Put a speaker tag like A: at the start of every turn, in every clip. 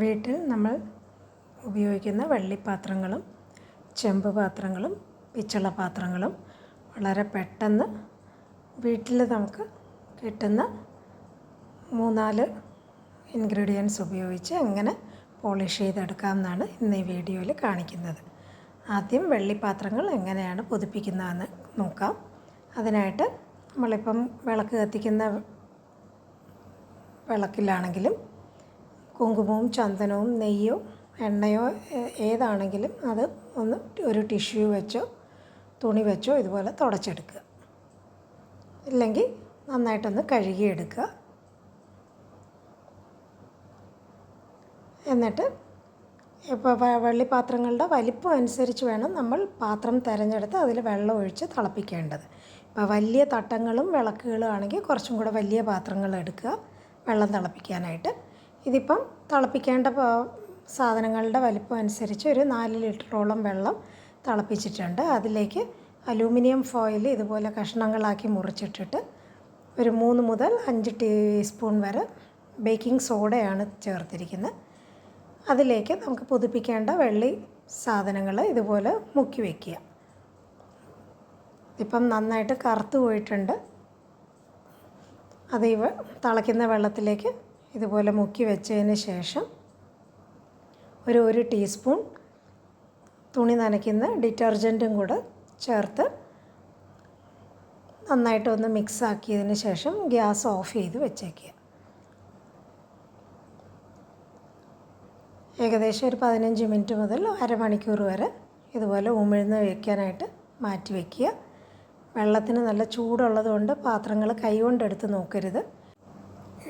A: വീട്ടിൽ നമ്മൾ ഉപയോഗിക്കുന്ന വെള്ളിപ്പാത്രങ്ങളും ചെമ്പ് പാത്രങ്ങളും പിച്ചള പാത്രങ്ങളും വളരെ പെട്ടെന്ന് വീട്ടിൽ നമുക്ക് കിട്ടുന്ന മൂന്നാൽ ഇൻഗ്രീഡിയൻസ് ഉപയോഗിച്ച് എങ്ങനെ പോളിഷ് ചെയ്തെടുക്കാം എന്നാണ് ഇന്ന് ഈ വീഡിയോയിൽ കാണിക്കുന്നത്. ആദ്യം വെള്ളിപ്പാത്രങ്ങൾ എങ്ങനെയാണ് പുതുപ്പിക്കുന്നതെന്ന് നോക്കാം. അതിനായിട്ട് നമ്മളിപ്പം വിളക്ക് കത്തിക്കുന്ന വിളക്കിലാണെങ്കിലും കുങ്കുമവും ചന്ദനവും നെയ്യോ എണ്ണയോ ഏതാണെങ്കിലും അത് ഒന്ന് ഒരു ടിഷ്യൂ വെച്ചോ തുണി വെച്ചോ ഇതുപോലെ തുടച്ചെടുക്കുക. ഇല്ലെങ്കിൽ നന്നായിട്ടൊന്ന് കഴുകിയെടുക്കുക. എന്നിട്ട് ഇപ്പോൾ വെള്ളിപ്പാത്രങ്ങളുടെ വലിപ്പം അനുസരിച്ച് വേണം നമ്മൾ പാത്രം തിരഞ്ഞെടുത്ത് അതിൽ വെള്ളം ഒഴിച്ച് തിളപ്പിക്കേണ്ടത്. ഇപ്പോൾ വലിയ തട്ടങ്ങളും വിളക്കുകളും ആണെങ്കിൽ കുറച്ചും കൂടെ വലിയ പാത്രങ്ങൾ എടുക്കുക വെള്ളം തിളപ്പിക്കാനായിട്ട്. ഇതിപ്പം തിളപ്പിക്കേണ്ട സാധനങ്ങളുടെ വലിപ്പം അനുസരിച്ച് ഒരു നാല് ലിറ്ററോളം വെള്ളം തിളപ്പിച്ചിട്ടുണ്ട്. അതിലേക്ക് അലൂമിനിയം ഫോയിൽ ഇതുപോലെ കഷ്ണങ്ങളാക്കി മുറിച്ചിട്ടിട്ട് ഒരു മൂന്ന് മുതൽ അഞ്ച് ടീസ്പൂൺ വരെ ബേക്കിംഗ് സോഡയാണ് ചേർത്തിരിക്കുന്നത്. അതിലേക്ക് നമുക്ക് പുതുപ്പിക്കേണ്ട വെള്ളി സാധനങ്ങൾ ഇതുപോലെ മുക്കി വയ്ക്കുക ഇപ്പം നന്നായിട്ട് കറുത്ത് പോയിട്ടുണ്ട്. അത് ഇവ തിളയ്ക്കുന്ന വെള്ളത്തിലേക്ക് ഇതുപോലെ മുക്കി വെച്ചതിന് ശേഷം ഒരു ഒരു ടീസ്പൂൺ തുണി നനയ്ക്കുന്ന ഡിറ്റർജന്റും കൂടെ ചേർത്ത് നന്നായിട്ടൊന്ന് മിക്സ് ആക്കിയതിന് ശേഷം ഗ്യാസ് ഓഫ് ചെയ്ത് വെച്ചേക്കുക. ഏകദേശം ഒരു പതിനഞ്ച് മിനിറ്റ് മുതൽ അരമണിക്കൂർ വരെ ഇതുപോലെ ഉമിഴ്ന്ന് വയ്ക്കാനായിട്ട് മാറ്റി വയ്ക്കുക വെള്ളത്തിന് നല്ല ചൂടുള്ളതുകൊണ്ട് പാത്രങ്ങൾ കൈകൊണ്ടെടുത്ത് നോക്കരുത്.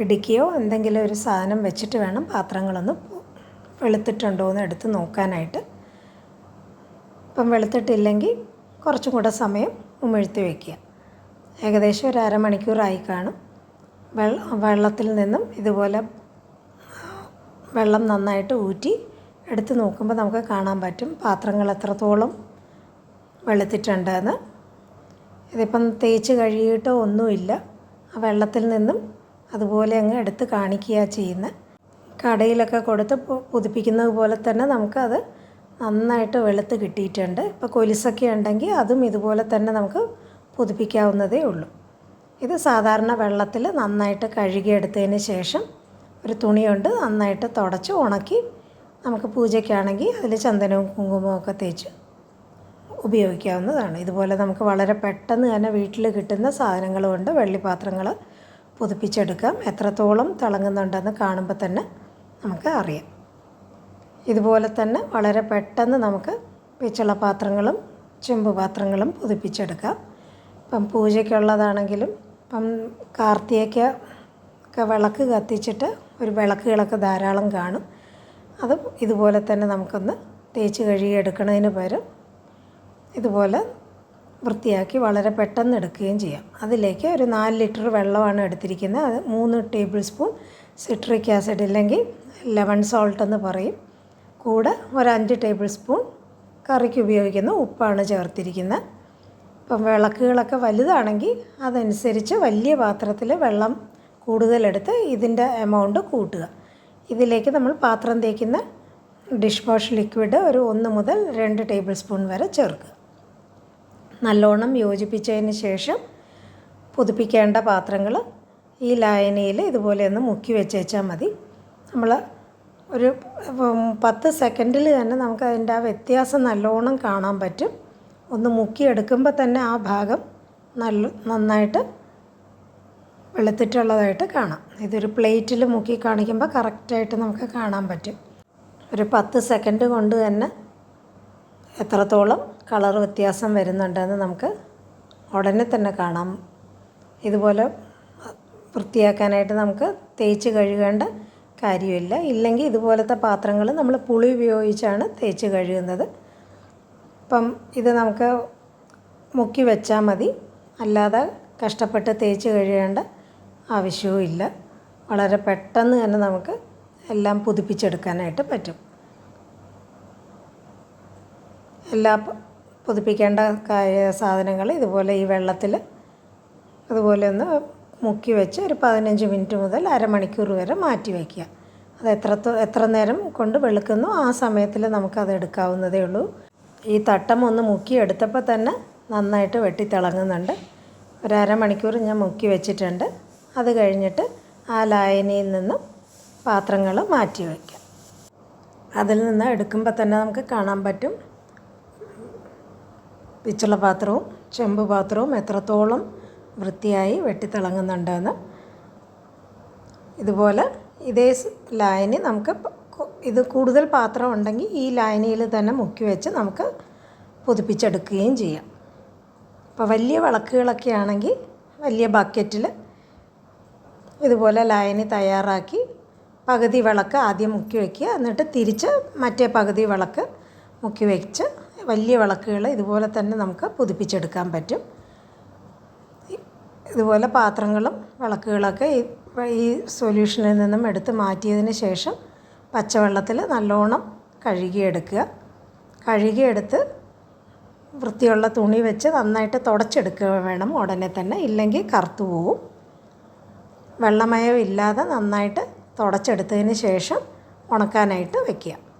A: ഇടിക്കുകയോ എന്തെങ്കിലും ഒരു സാധനം വെച്ചിട്ട് വേണം പാത്രങ്ങളൊന്ന് വെളുത്തിട്ടുണ്ടോ എന്ന് എടുത്ത് നോക്കാനായിട്ട്. ഇപ്പം വെളുത്തിട്ടില്ലെങ്കിൽ കുറച്ചും കൂടെ സമയം ഉമിഴ്ത്തി വയ്ക്കുക ഏകദേശം ഒരു അരമണിക്കൂറായി കാണും. വെള്ള വെള്ളത്തിൽ നിന്നും ഇതുപോലെ വെള്ളം നന്നായിട്ട് ഊറ്റി എടുത്ത് നോക്കുമ്പോൾ നമുക്ക് കാണാൻ പറ്റും പാത്രങ്ങൾ എത്രത്തോളം വെളുത്തിട്ടുണ്ടെന്ന്. ഇതിപ്പം തേച്ച് കഴുകിയിട്ടോ ഒന്നുമില്ല. ആ വെള്ളത്തിൽ നിന്നും അതുപോലെ അങ്ങ് എടുത്ത് കാണിക്കുക ചെയ്യുന്നത് കടയിലൊക്കെ കൊടുത്ത് പുതിപ്പിക്കുന്നത് പോലെ തന്നെ നമുക്കത് നന്നായിട്ട് വെളുത്ത് കിട്ടിയിട്ടുണ്ട്. ഇപ്പോൾ കൊലുസൊക്കെ ഉണ്ടെങ്കിൽ അതും ഇതുപോലെ തന്നെ നമുക്ക് പുതുപ്പിക്കാവുന്നതേ ഉള്ളൂ. ഇത് സാധാരണ വെള്ളത്തിൽ നന്നായിട്ട് കഴുകിയെടുത്തതിന് ശേഷം ഒരു തുണി കൊണ്ട് നന്നായിട്ട് തുടച്ച് ഉണക്കി നമുക്ക് പൂജയ്ക്കാണെങ്കിൽ അതിൽ ചന്ദനവും കുങ്കുമവും ഒക്കെ തേച്ച് ഉപയോഗിക്കാവുന്നതാണ്. ഇതുപോലെ നമുക്ക് വളരെ പെട്ടെന്ന് തന്നെ വീട്ടിൽ കിട്ടുന്ന സാധനങ്ങൾ കൊണ്ട് വെള്ളിപ്പാത്രങ്ങൾ പുതുപ്പിച്ചെടുക്കാം. എത്രത്തോളം തിളങ്ങുന്നുണ്ടെന്ന് കാണുമ്പോൾ തന്നെ നമുക്ക് അറിയാം. ഇതുപോലെ തന്നെ വളരെ പെട്ടെന്ന് നമുക്ക് പിച്ചള പാത്രങ്ങളും ചെമ്പ് പാത്രങ്ങളും പുതുപ്പിച്ചെടുക്കാം. ഇപ്പം പൂജയ്ക്കുള്ളതാണെങ്കിലും ഇപ്പം കാർത്തികയ്ക്ക ഒക്കെ വിളക്ക് കത്തിച്ചിട്ട് ഒരു വിളക്കുകളൊക്കെ ധാരാളം കാണും. അത് ഇതുപോലെ തന്നെ നമുക്കൊന്ന് തേച്ച് കഴുകിയെടുക്കുന്നതിന് പകരം ഇതുപോലെ വൃത്തിയാക്കി വളരെ പെട്ടെന്ന് എടുക്കുകയും ചെയ്യാം. അതിലേക്ക് ഒരു നാല് ലിറ്റർ വെള്ളമാണ് എടുത്തിരിക്കുന്നത്. അത് മൂന്ന് ടേബിൾ സ്പൂൺ സിട്രിക് ആസിഡ് ഇല്ലെങ്കിൽ ലെമൺ സോൾട്ട് എന്ന് പറയും. കൂടെ ഒരു അഞ്ച് ടേബിൾ സ്പൂൺ കറിക്ക് ഉപയോഗിക്കുന്ന ഉപ്പാണ് ചേർത്തിരിക്കുന്നത്. ഇപ്പം വിളക്കുകളൊക്കെ വലുതാണെങ്കിൽ അതനുസരിച്ച് വലിയ പാത്രത്തിൽ വെള്ളം കൂടുതലെടുത്ത് ഇതിന്റെ എമൗണ്ട് കൂട്ടുക. ഇതിലേക്ക് നമ്മൾ പാത്രം തേക്കുന്ന ഡിഷ് വാഷ് ലിക്വിഡ് ഒരു ഒന്ന് മുതൽ രണ്ട് ടേബിൾ സ്പൂൺ വരെ ചേർക്കുക. നല്ലോണം യോജിപ്പിച്ചതിന് ശേഷം പുതുപ്പിക്കേണ്ട പാത്രങ്ങൾ ഈ ലായനിയിൽ ഇതുപോലെ ഒന്ന് മുക്കി വെച്ചേച്ചാൽ മതി. നമ്മൾ ഒരു പത്ത് സെക്കൻഡിൽ തന്നെ നമുക്ക് അതിന്റെ ആ വ്യത്യാസം നല്ലോണം കാണാൻ പറ്റും. ഒന്ന് മുക്കിയെടുക്കുമ്പോൾ തന്നെ ആ ഭാഗം നല്ല നന്നായിട്ട് വെളുത്തിട്ടുള്ളതായിട്ട് കാണാം. ഇതൊരു പ്ലേറ്റിൽ മുക്കി കാണിക്കുമ്പോൾ കറക്റ്റായിട്ട് നമുക്ക് കാണാൻ പറ്റും. ഒരു പത്ത് സെക്കൻഡ് കൊണ്ട് തന്നെ എത്രത്തോളം കളർ വ്യത്യാസം വരുന്നുണ്ടെന്ന് നമുക്ക് ഉടനെ തന്നെ കാണാം. ഇതുപോലെ വൃത്തിയാക്കാനായിട്ട് നമുക്ക് തേച്ച് കഴുകേണ്ട കാര്യമില്ല. ഇല്ലെങ്കിൽ ഇതുപോലത്തെ പാത്രങ്ങൾ നമ്മൾ പുളി ഉപയോഗിച്ചാണ് തേച്ച് കഴുകുന്നത്. അപ്പം ഇത് നമുക്ക് മുക്കി വെച്ചാൽ മതി. അല്ലാതെ കഷ്ടപ്പെട്ട് തേച്ച് കഴുകേണ്ട ആവശ്യവും ഇല്ല വളരെ പെട്ടെന്ന് തന്നെ നമുക്ക് എല്ലാം പുതുപ്പിച്ചെടുക്കാനായിട്ട് പറ്റും. എല്ലാ പുതുപ്പിക്കേണ്ട സാധനങ്ങൾ ഇതുപോലെ ഈ വെള്ളത്തിൽ അതുപോലെ ഒന്ന് മുക്കി വെച്ച് ഒരു പതിനഞ്ച് മിനിറ്റ് മുതൽ അരമണിക്കൂർ വരെ മാറ്റി വയ്ക്കുക. അത് എത്ര എത്ര നേരം കൊണ്ട് വെളുക്കുന്നു ആ സമയത്തിൽ നമുക്കത് എടുക്കാവുന്നതേ ഉള്ളൂ. ഈ തട്ടം ഒന്ന് മുക്കി എടുത്തപ്പോൾ തന്നെ നന്നായിട്ട് വെട്ടി തിളങ്ങുന്നുണ്ട്. ഒരു അരമണിക്കൂർ ഞാൻ മുക്കി വെച്ചിട്ടുണ്ട്. അത് കഴിഞ്ഞിട്ട് ആ ലായനിയിൽ നിന്നും പാത്രങ്ങൾ മാറ്റി വയ്ക്കാം. അതിൽ നിന്ന് എടുക്കുമ്പോൾ തന്നെ നമുക്ക് കാണാൻ പറ്റും പിച്ചുള്ള പാത്രവും ചെമ്പ് പാത്രവും എത്രത്തോളം വൃത്തിയായി വെട്ടിത്തിളങ്ങുന്നുണ്ടെന്ന് ഇതുപോലെ ഇതേ ലായനി നമുക്ക് ഇത് കൂടുതൽ പാത്രം ഉണ്ടെങ്കിൽ ഈ ലായനിയിൽ തന്നെ മുക്കി വെച്ച് നമുക്ക് പുതുപ്പിച്ചെടുക്കുകയും ചെയ്യാം. അപ്പോൾ വലിയ വിളക്കുകളൊക്കെ ആണെങ്കിൽ വലിയ ബക്കറ്റിൽ ഇതുപോലെ ലൈനി തയ്യാറാക്കി പകുതി വിളക്ക് ആദ്യം മുക്കി വയ്ക്കുക എന്നിട്ട് തിരിച്ച് മറ്റേ പകുതി വിളക്ക് മുക്കി വെച്ച് വലിയ വിളക്കുകൾ ഇതുപോലെ തന്നെ നമുക്ക് പുതുപ്പിച്ചെടുക്കാൻ പറ്റും. ഇതുപോലെ പാത്രങ്ങളും വിളക്കുകളൊക്കെ ഈ സൊല്യൂഷനിൽ നിന്നും എടുത്ത് മാറ്റിയതിന് ശേഷം പച്ചവെള്ളത്തിൽ നല്ലോണം കഴുകിയെടുക്കുക. കഴുകിയെടുത്ത് വൃത്തിയുള്ള തുണി വെച്ച് നന്നായിട്ട് തുടച്ചെടുക്കുക വേണം. ഉടനെ തന്നെ ഇല്ലെങ്കിൽ കറുത്തു പോവും. വെള്ളമയം ഇല്ലാതെ നന്നായിട്ട് തുടച്ചെടുത്തതിന് ശേഷം ഉണക്കാനായിട്ട് വെക്കുക.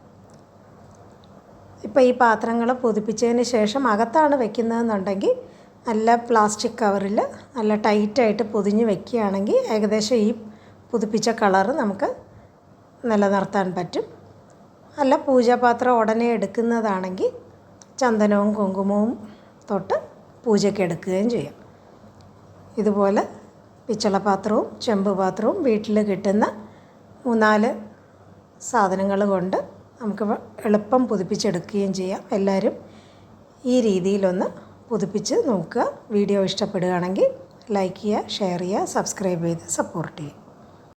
A: ഇപ്പോൾ ഈ പാത്രങ്ങൾ പുതുപ്പിച്ചതിന് ശേഷം അകത്താണ് വെക്കുന്നതെന്നുണ്ടെങ്കിൽ നല്ല പ്ലാസ്റ്റിക് കവറിൽ നല്ല ടൈറ്റായിട്ട് പൊതിഞ്ഞ് വെക്കുകയാണെങ്കിൽ ഏകദേശം ഈ പുതുപ്പിച്ച കളറ് നമുക്ക് നിലനിർത്താൻ പറ്റും. നല്ല പൂജാപാത്രം ഉടനെ എടുക്കുന്നതാണെങ്കിൽ ചന്ദനവും കുങ്കുമവും തൊട്ട് പൂജയ്ക്ക് എടുക്കുകയും ചെയ്യാം. ഇതുപോലെ പിച്ചളപാത്രവും ചെമ്പ് പാത്രവും വീട്ടിൽ കിട്ടുന്ന മൂന്നാൽ സാധനങ്ങൾ കൊണ്ട് നമുക്ക് എളുപ്പം പുതുപ്പിച്ചെടുക്കുകയും ചെയ്യാം. എല്ലാവരും ഈ രീതിയിലൊന്ന് പുതുപ്പിച്ച് നോക്കുക. വീഡിയോ ഇഷ്ടപ്പെടുകയാണെങ്കിൽ ലൈക്ക് ചെയ്യുക ഷെയർ ചെയ്യുക സബ്സ്ക്രൈബ് ചെയ്ത് സപ്പോർട്ട് ചെയ്യുക.